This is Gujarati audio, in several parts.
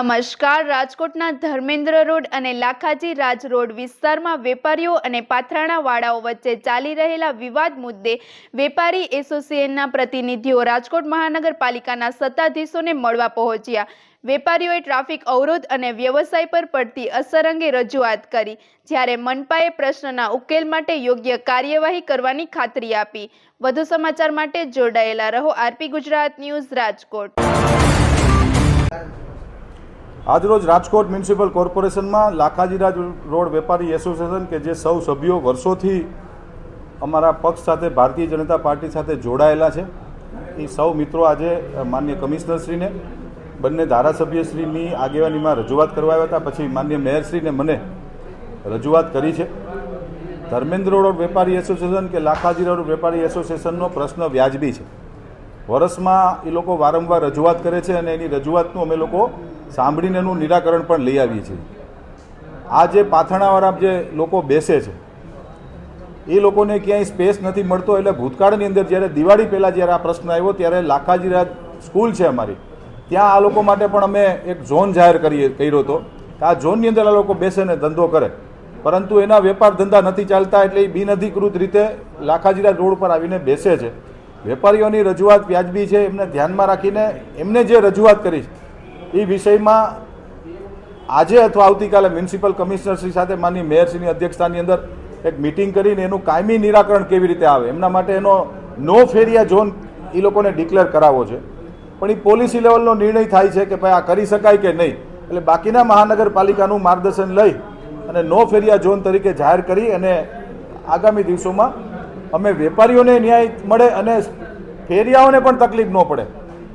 નમસ્કાર. રાજકોટના ધર્મેન્દ્ર રોડ અને લાખાજી રાજ રોડ વિસ્તારમાં વેપારીઓ અને પાથરાણાવાળાઓ વચ્ચે ચાલી રહેલા વિવાદ મુદ્દે વેપારી એસોસિએશનના પ્રતિનિધિઓ રાજકોટ મહાનગરપાલિકાના સત્તાધીશોને મળવા પહોંચ્યા. વેપારીઓએ ટ્રાફિક અવરોધ અને વ્યવસાય પર પડતી અસર અંગે રજૂઆત કરી, જ્યારે મનપાએ પ્રશ્નના ઉકેલ માટે યોગ્ય કાર્યવાહી કરવાની ખાતરી આપી. વધુ સમાચાર માટે જોડાયેલા રહો આરપી ગુજરાત ન્યૂઝ રાજકોટ. આજરોજ રાજકોટ મ્યુનિસિપલ કોર્પોરેશનમાં લાખાજીરાજ રોડ વેપારી એસોસિએશન કે જે સૌ સભ્યો વર્ષોથી અમારા પક્ષ સાથે, ભારતીય જનતા પાર્ટી સાથે જોડાયેલા છે. એ સૌ મિત્રો આજે માન્ય કમિશનરશ્રીને, બંને ધારાસભ્યશ્રીની આગેવાનીમાં રજૂઆત કરવા આવ્યા હતા. પછી માન્ય મેયરશ્રીને મને રજૂઆત કરી છે. ધર્મેન્દ્ર રોડ વેપારી એસોસિએશન કે લાખાજી રોડ વેપારી એસોસિએશનનો પ્રશ્ન વ્યાજબી છે. વર્ષમાં એ લોકો વારંવાર રજૂઆત કરે છે અને એની રજૂઆતનું અમે લોકો સાંભળીને એનું નિરાકરણ પણ લઈ આવીએ છીએ. આ જે પાથરણાવાળા જે લોકો બેસે છે, એ લોકોને ક્યાંય સ્પેસ નથી મળતો એટલે ભૂતકાળની અંદર જ્યારે દિવાળી પહેલાં જ્યારે આ પ્રશ્ન આવ્યો ત્યારે લાખાજીરા સ્કૂલ છે અમારી. ત્યાં આ લોકો માટે પણ અમે એક ઝોન જાહેર કરીએ, કર્યો હતો. આ ઝોનની અંદર આ લોકો બેસે ને ધંધો કરે. પરંતુ એના વેપાર ધંધા નથી ચાલતા એટલે એ બિનઅધિકૃત રીતે લાખાજીરા રોડ પર આવીને બેસે છે. વેપારીઓની રજૂઆત વ્યાજબી છે, એમને ધ્યાનમાં રાખીને એમને જે રજૂઆત કરી છે એ વિષયમાં આજે અથવા આવતીકાલે મ્યુનિસિપલ કમિશનરશ્રી સાથે માનની મેયરશ્રીની અધ્યક્ષતાની અંદર એક મિટિંગ કરીને એનું કાયમી નિરાકરણ કેવી રીતે આવે, એમના માટે એનો નો ફેરિયા ઝોન એ લોકોને ડિક્લેર કરાવવો છે. પણ એ પોલિસી લેવલનો નિર્ણય થાય છે કે ભાઈ આ કરી શકાય કે નહીં, એટલે બાકીના મહાનગરપાલિકાનું માર્ગદર્શન લઈ અને નો ફેરિયા ઝોન તરીકે જાહેર કરી અને આગામી દિવસોમાં અમે વેપારીઓને ન્યાય મળે અને ફેરિયાઓને પણ તકલીફ ન પડે.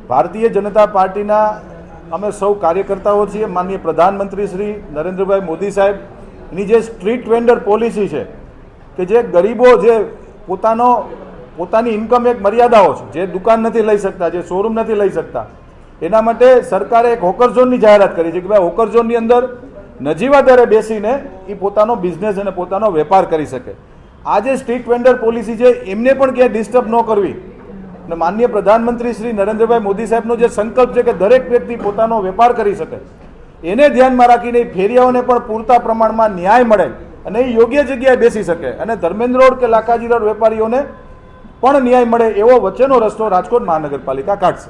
ભારતીય જનતા પાર્ટીના અમે સૌ કાર્યકર્તાઓ છીએ. માનનીય પ્રધાનમંત્રી શ્રી નરેન્દ્રભાઈ મોદી સાહેબની જે સ્ટ્રીટ વેન્ડર પોલિસી છે કે જે ગરીબો જે પોતાનો, પોતાની ઇન્કમ એક મર્યાદાઓ છે, જે દુકાન નથી લઈ શકતા, જે શોરૂમ નથી લઈ શકતા, એના માટે સરકારે એક હોકર ઝોનની જાહેરાત કરી છે કે ભાઈ હોકર ઝોનની અંદર નજીવા દરે બેસીને એ પોતાનો બિઝનેસ અને પોતાનો વેપાર કરી શકે. આ જે સ્ટ્રીટ વેન્ડર પોલિસી છે, એમને પણ ક્યાંય ડિસ્ટર્બ ન કરવી. અને માનનીય પ્રધાનમંત્રી શ્રી નરેન્દ્રભાઈ મોદી સાહેબનો જે સંકલ્પ છે કે દરેક વ્યક્તિ પોતાનો વેપાર કરી શકે, એને ધ્યાનમાં રાખીને ફેરિયાઓને પણ પૂરતા પ્રમાણમાં ન્યાય મળે અને એ યોગ્ય જગ્યાએ બેસી શકે. અને ધર્મેન્દ્ર રોડ કે લાખાજી રોડ વેપારીઓને પણ ન્યાય મળે એવો વચ્ચેનો રસ્તો રાજકોટ મહાનગરપાલિકા કાઢશે.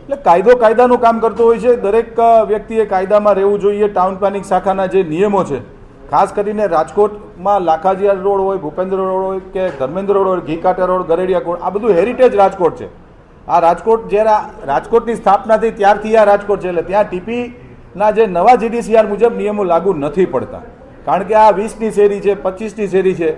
એટલે કાયદો કાયદાનું કામ કરતો હોય છે. દરેક વ્યક્તિએ કાયદામાં રહેવું જોઈએ. ટાઉન પ્લાનિંગ શાખાના જે નિયમો છે ખાસ કરીને રાજકોટમાં લાખાજીયા રોડ હોય ભૂપેન્દ્ર રોડ હોય કે ધર્મેન્દ્ર રોડ હોય ઘીકાટા રોડ ગરેડિયા રોડ આ બધું હેરિટેજ રાજકોટ છે. આ રાજકોટ જ્યારે રાજકોટની સ્થાપના થઈ ત્યારથી આ રાજકોટ છે, એટલે ત્યાં ટીપીના જે નવા જીડીસીઆર મુજબ નિયમો લાગુ નથી પડતા. કારણ કે આ વીસની શેરી છે, પચીસની શેરી છે,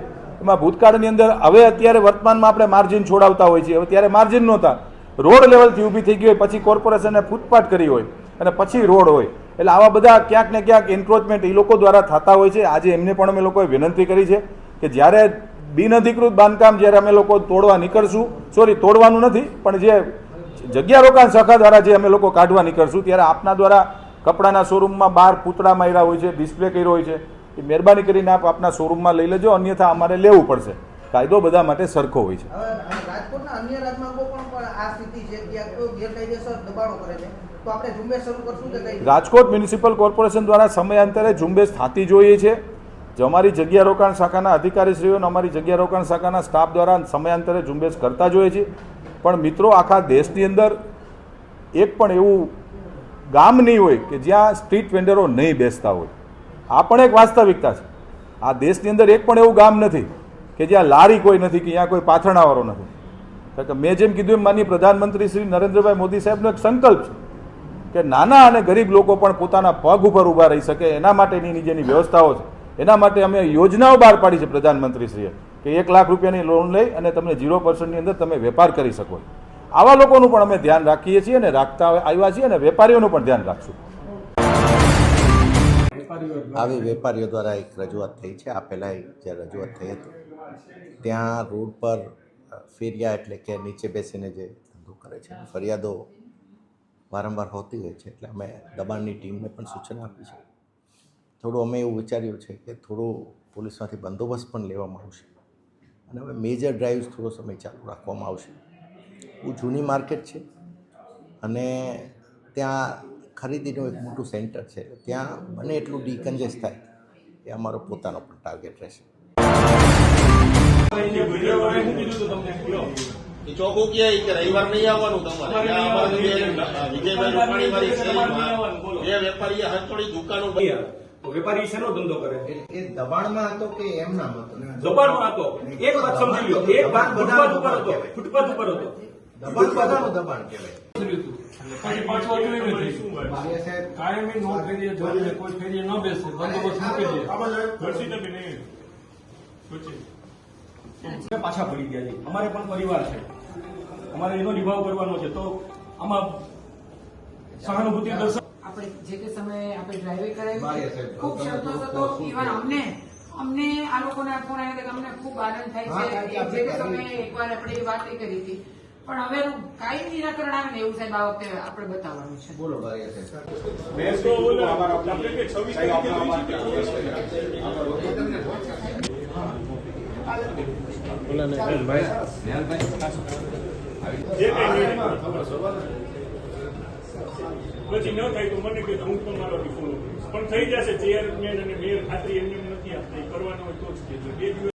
એમાં ભૂતકાળની અંદર હવે અત્યારે વર્તમાનમાં આપણે માર્જિન છોડાવતા હોય છીએ હવે ત્યારે માર્જિન નહોતા. રોડ લેવલથી ઊભી થઈ ગઈ હોય, પછી કોર્પોરેશને ફૂટપાથ કરી હોય અને પછી રોડ હોય. એટલે આવા બધા ક્યાંક ને ક્યાંક એન્ક્રોચમેન્ટ એ લોકો દ્વારા થતા હોય છે. આજે એમને પણ અમે લોકોએ વિનંતી કરી છે કે જ્યારે બિનઅધિકૃત બાંધકામ જ્યારે અમે લોકો તોડવા નીકળશું સોરી તોડવાનું નથી પણ જે જગ્યા રોકાણ શાખા દ્વારા જે અમે લોકો કાઢવા નીકળશું ત્યારે આપના દ્વારા કપડાના શોરૂમમાં બહાર પૂતળા માર્યા હોય છે ડિસ્પ્લે કર્યો હોય છે એ મહેરબાની કરીને આપ આપના શોરૂમમાં લઈ લેજો અન્યથા અમારે લેવું પડશે. કાયદો બધા માટે સરખો હોય છે? રાજકોટ મ્યુનિસિપલ કોર્પોરેશન દ્વારા સમયાંતરે ઝુંબેશ થતી જોઈએ છે. અમારી જગ્યા રોકાણ શાખાના અધિકારીશ્રીઓને અમારી જગ્યા રોકાણ શાખાના સ્ટાફ દ્વારા સમયાંતરે ઝુંબેશ કરતા જોઈએ છીએ પણ મિત્રો, આખા દેશની અંદર એક પણ એવું ગામ નહીં હોય કે જ્યાં સ્ટ્રીટ વેન્ડરો નહીં બેસતા હોય. આ પણ એક વાસ્તવિકતા છે. આ દેશની અંદર એક પણ એવું ગામ નથી કે જ્યાં લારી કોઈ નથી, કે ત્યાં કોઈ પાથરણાવાળો નથી. કારણ કે મેં જેમ કીધું એમ માનીય પ્રધાનમંત્રી શ્રી નરેન્દ્રભાઈ મોદી સાહેબનો એક સંકલ્પ છે કે નાના અને ગરીબ લોકો પણ પોતાના પગ ઉપર ઊભા રહી શકે, એના માટેની જેની વ્યવસ્થાઓ છે. એના માટે અમે યોજનાઓ બહાર પાડી છે પ્રધાનમંત્રીશ્રીએ કે એક લાખ રૂપિયાની લોન લઈ અને તમે ઝીરો પર્સન્ટની અંદર તમે વેપાર કરી શકો આવા લોકોનું પણ અમે ધ્યાન રાખીએ છીએ અને રાખતા આવ્યા છીએ અને વેપારીઓનું પણ ધ્યાન રાખશું. આવી વેપારીઓ દ્વારા એક રજૂઆત થઈ છે. આ પહેલાં જે રજૂઆત થઈ હતી, ત્યાં રોડ પર ફેરિયા એટલે કે નીચે બેસીને જે ધંધો કરે છે ફરિયાદો વારંવાર હોતી હોય છે. એટલે અમે દબાણની ટીમને પણ સૂચના આપી છે. થોડું અમે એવું વિચાર્યું છે કે થોડું પોલીસમાંથી બંદોબસ્ત પણ લેવામાં આવશે. અને હવે મેજર ડ્રાઈવ્સ થોડો સમય ચાલુ રાખવામાં આવશે. બહુ જૂની માર્કેટ છે. અને ત્યાં ખરીદીનું એક મોટું સેન્ટર છે. ત્યાં બને એટલું ડીકન્જેસ્ટ થાય એ અમારો પોતાનો પણ ટાર્ગેટ રહેશે. ચોખ્ખું કહે કે રવિવાર નહીં આવવાનું તમારે. ત્યાં અમારે જે વિજયભાઈ રૂપાણી વાળી શેરીમાં જે વેપારીએ હથોડી દુકાનો બંધ તો વેપારી શેનો ધંધો કરે? એ દબાણમાં હતો કે એમના હતો? દબાણમાં હતો. એક વાત સમજી લો. એક વાત ફૂટપાથ ઉપર હતો. ફૂટપાથ ઉપર હતો. દબાણ બધાનું દબાણ કહેવાય. પાછા પડી ગયા છે. અમારે પણ પરિવાર છે. અમારે એનો નિભાવ કરવાનો છે. તો આમાં સહાનુભૂતિ દર્શાવ આપણે જે તે સમયે આપણે ડ્રાઈવે કરાવી છે ખૂબ સંતોષ હતો. ઇવન અમને અમને આ લોકોને ફોન આવ્યો કે અમને ખૂબ આનંદ થાય છે. જે તે સમયે એકવાર આપણે એ વાત કરી હતી. પણ હવે કાંઈ નિરાકરણ આવે ને એવું સાહેબ આ વખતે આપણે બતાવવાનું છે. બોલો ભાઈ પછી ન થાય તો મને કે હું તમારો ફોલો કરીશ પણ થઈ જશે ચેરમેન અને મેયર ખાતરી એમને નથી આપતા. એ કરવાનું હોય તો જ કહેજો. બે દિવસ